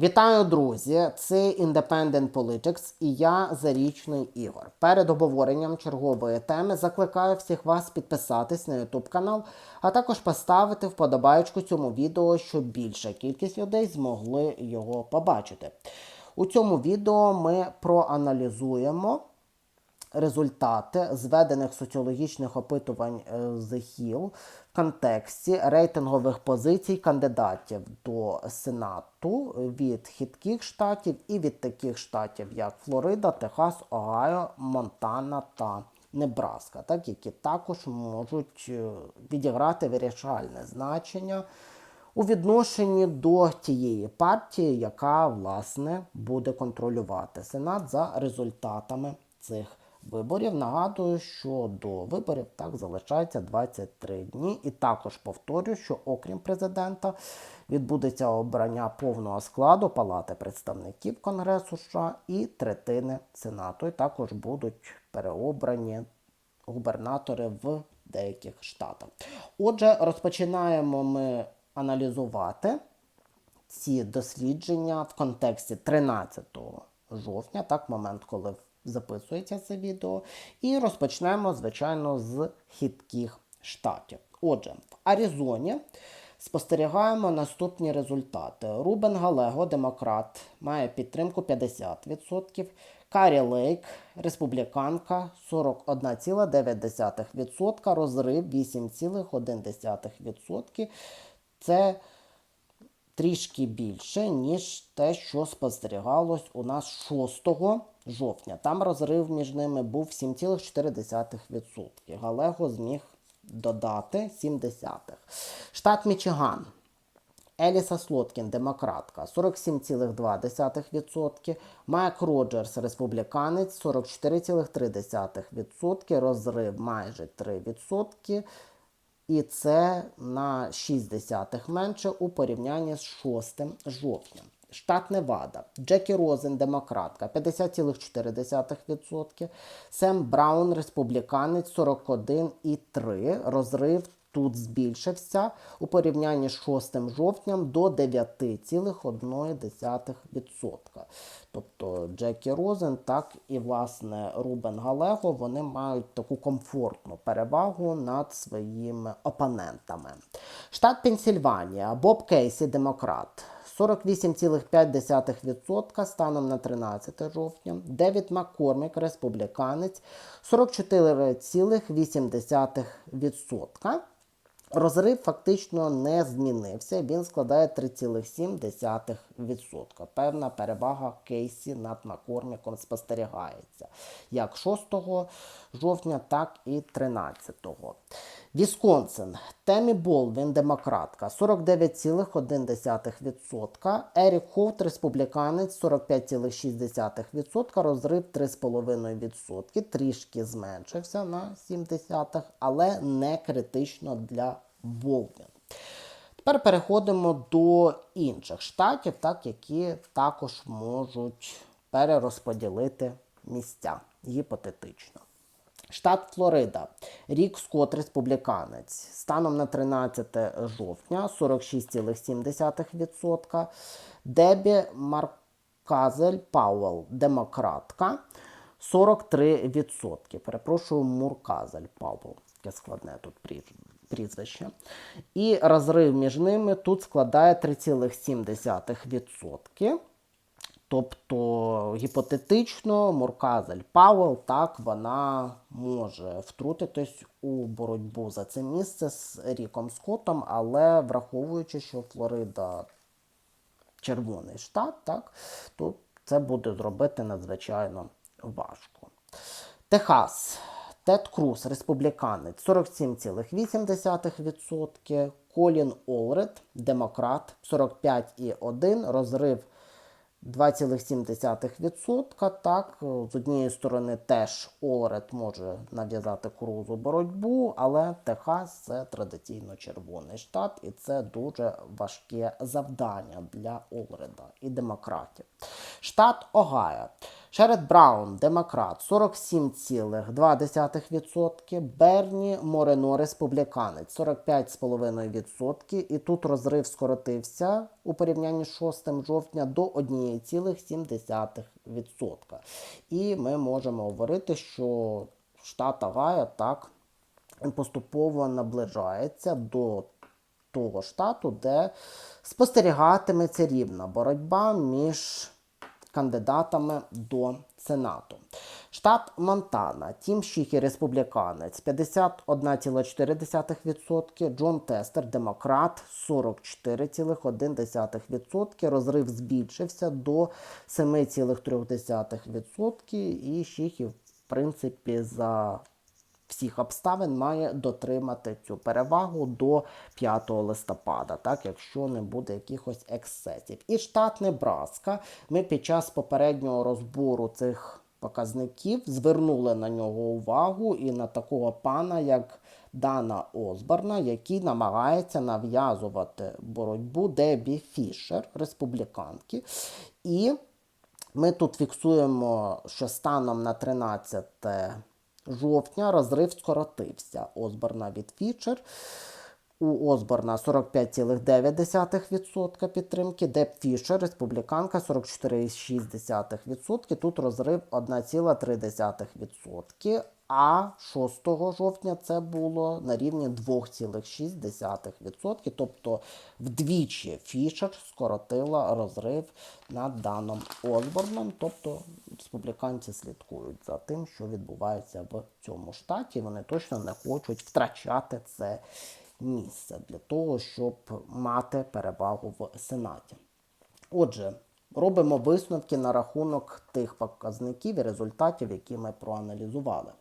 Вітаю, друзі! Це Independent Politics і я Зарічний Ігор. Перед обговоренням чергової теми закликаю всіх вас підписатись на YouTube канал, а також поставити вподобайку цьому відео, щоб більша кількість людей змогли його побачити. У цьому відео ми проаналізуємо результати зведених соціологічних опитувань е, Hill в контексті рейтингових позицій кандидатів до Сенату від хитких штатів і від таких штатів, як Флорида, Техас, Огайо, Монтана та Небраска, так, які також можуть е, відіграти вирішальне значення у відношенні до тієї партії, яка власне буде контролювати Сенат за результатами цих виборів. Нагадую, що до виборів так залишається 23 дні. І також повторюю, що окрім президента відбудеться обрання повного складу Палати представників Конгресу США і третини Сенату. І також будуть переобрані губернатори в деяких штатах. Отже, розпочинаємо ми аналізувати ці дослідження в контексті 13 жовтня, так, момент, коли записується це відео. І розпочнемо, звичайно, з хитких штатів. Отже, в Аризоні спостерігаємо наступні результати. Рубен Галего, демократ, має підтримку 50%. Карі Лейк, республіканка 41,9%, розрив 8,1%. Це трішки більше, ніж те, що спостерігалось у нас 6 жовтня. Там розрив між ними був 7,4%. Галего зміг додати 0,7. Штат Мічиган. Еліса Слоткін, демократка, 47,2%. Майк Роджерс, республіканець, 44,3%. Розрив майже 3%. І це на 6 менше у порівнянні з 6 жовтня. Штат Невада. Джекі Розен, демократка, 50,4%. Сем Браун, республіканець, 41,3%. Розрив тут збільшився у порівнянні з 6 жовтням до 9,1%. Тобто Джекі Розен, так і власне Рубен Галего, вони мають таку комфортну перевагу над своїми опонентами. Штат Пенсільванія, Боб Кейсі, демократ. 48,5% станом на 13 жовтня. Девід Маккормік, республіканець, 44,8%. Розрив фактично не змінився, він складає 3,7%. Певна перевага Кейсі над Маккорміком спостерігається як 6 жовтня, так і 13. Вісконсин. Темі Болвін, демократка, 49,1%. Ерік Хоут, республіканець, 45,6%. Розрив 3,5%. Трішки зменшився на 0,7%, але не критично для Болвін. Тепер переходимо до інших штатів, так, які також можуть перерозподілити місця гіпотетично. Штат Флорида. Рік Скотт, республіканець. Станом на 13 жовтня 46,7%. Дебі Марказель Пауэлл, демократка. 43%. Перепрошую, Мурказель Пауэлл. Таке складне тут прізвище. І розрив між ними тут складає 3,7%. Тобто гіпотетично Мурказель Пауел, так, вона може втрутитись у боротьбу за це місце з Ріком Скоттом, але враховуючи, що Флорида червоний штат, так, то це буде зробити надзвичайно важко. Техас. Тед Круз, республіканець, 47,8%. Колін Олред, демократ, 45,1%. Розрив 2,7%. Так, з однієї сторони, теж Олред може нав'язати крузу боротьбу, але Техас це традиційно червоний штат, і це дуже важке завдання для Олреда і демократів. Штат Огайо. Шеред Браун, демократ, 47,2%. Берні Морено, республіканець, 45,5%. І тут розрив скоротився у порівнянні з 6 жовтня до 1,7%. І ми можемо говорити, що штат Огайо так поступово наближається до того штату, де спостерігатиметься рівна боротьба між кандидатами до Сенату. Штат Монтана, Тім Шіхі, республіканець, 51,4%, Джон Тестер, демократ, 44,1%. Розрив збільшився до 7,3%. І Шіхі, в принципі, за всіх обставин має дотримати цю перевагу до 5 листопада, так, якщо не буде якихось ексцесів. І штат Небраска. Ми під час попереднього розбору цих показників звернули на нього увагу і на такого пана, як Дана Осборна, який намагається нав'язувати боротьбу Дебі Фішер, республіканки. І ми тут фіксуємо, що станом на 13 жовтня розрив скоротився Осборна від Фічер. У Осборна 45,9% підтримки, Деп Фішер, республіканка 44,6%. Тут розрив 1,3%. А 6 жовтня це було на рівні 2,6%. Тобто вдвічі Фішер скоротила розрив над Даном Осборном. Тобто республіканці слідкують за тим, що відбувається в цьому штаті. Вони точно не хочуть втрачати це місце для того, щоб мати перевагу в Сенаті. Отже, робимо висновки на рахунок тих показників і результатів, які ми проаналізували.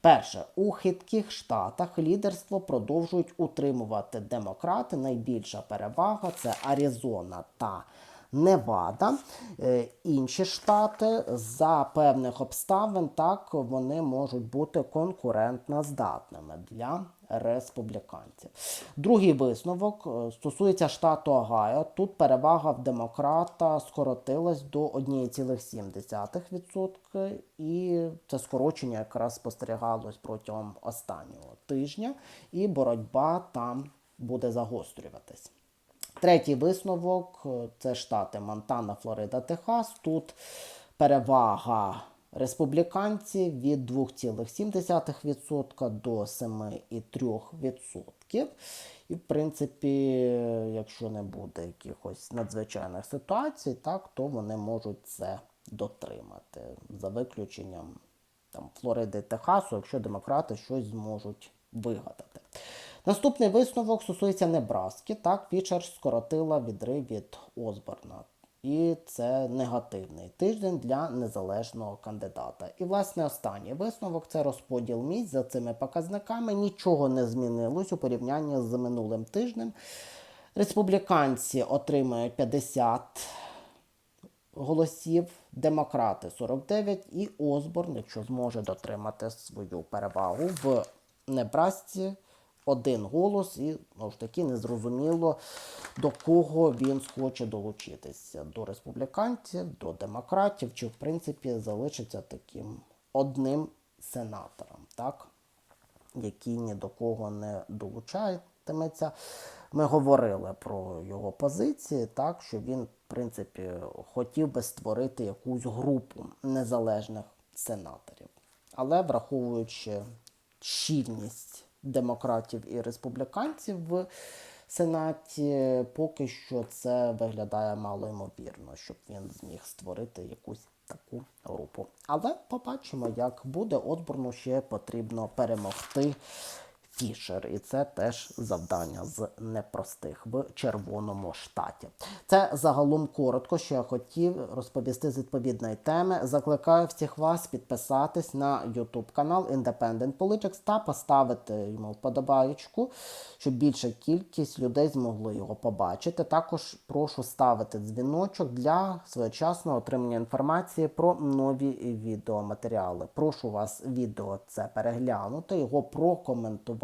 Перше, у хитких штатах лідерство продовжують утримувати демократи. Найбільша перевага це Аризона та Невада. Е, Інші штати за певних обставин так вони можуть бути конкурентно здатними для республіканців. Другий висновок е, стосується штату Огайо. Тут перевага в демократа скоротилась до 1,7%, і це скорочення якраз спостерігалось протягом останнього тижня, і боротьба там буде загострюватись. Третій висновок е, це штати Монтана, Флорида, Техас. Тут перевага республіканців від 2,7% до 7,3%. І, в принципі, якщо не буде якихось надзвичайних ситуацій, так, то вони можуть це дотримати. За виключенням там, Флориди Техасу, якщо демократи щось зможуть вигадати. Наступний висновок стосується Небраски. Так, Фічер скоротила відрив від Осборна. І це негативний тиждень для незалежного кандидата. І, власне, останній висновок це розподіл місць за цими показниками. Нічого не змінилось у порівнянні з минулим тижнем. Республіканці отримають 50 голосів, демократи 49 і Осборн, якщо зможе дотримати свою перевагу в Небрасці один голос, і знову ж таки незрозуміло, до кого він схоче долучитися: до республіканців, до демократів, чи в принципі залишиться таким одним сенатором, так? який ні до кого не долучатиметься. Ми говорили про його позиції, так, що він, в принципі, хотів би створити якусь групу незалежних сенаторів. Але враховуючи щільність демократів і республіканців в Сенаті, поки що це виглядає мало ймовірно, щоб він зміг створити якусь таку групу. Але побачимо, як буде. Отборну ще потрібно перемогти. Фішер, і це теж завдання з непростих в червоному штаті. Це загалом коротко, що я хотів розповісти з відповідної теми. Закликаю всіх вас підписатись на YouTube канал Independent Politics та поставити йому вподобаєчку, щоб більша кількість людей змогли його побачити. Також прошу ставити дзвіночок для своєчасного отримання інформації про нові відеоматеріали. Прошу вас відео це переглянути, його прокоментувати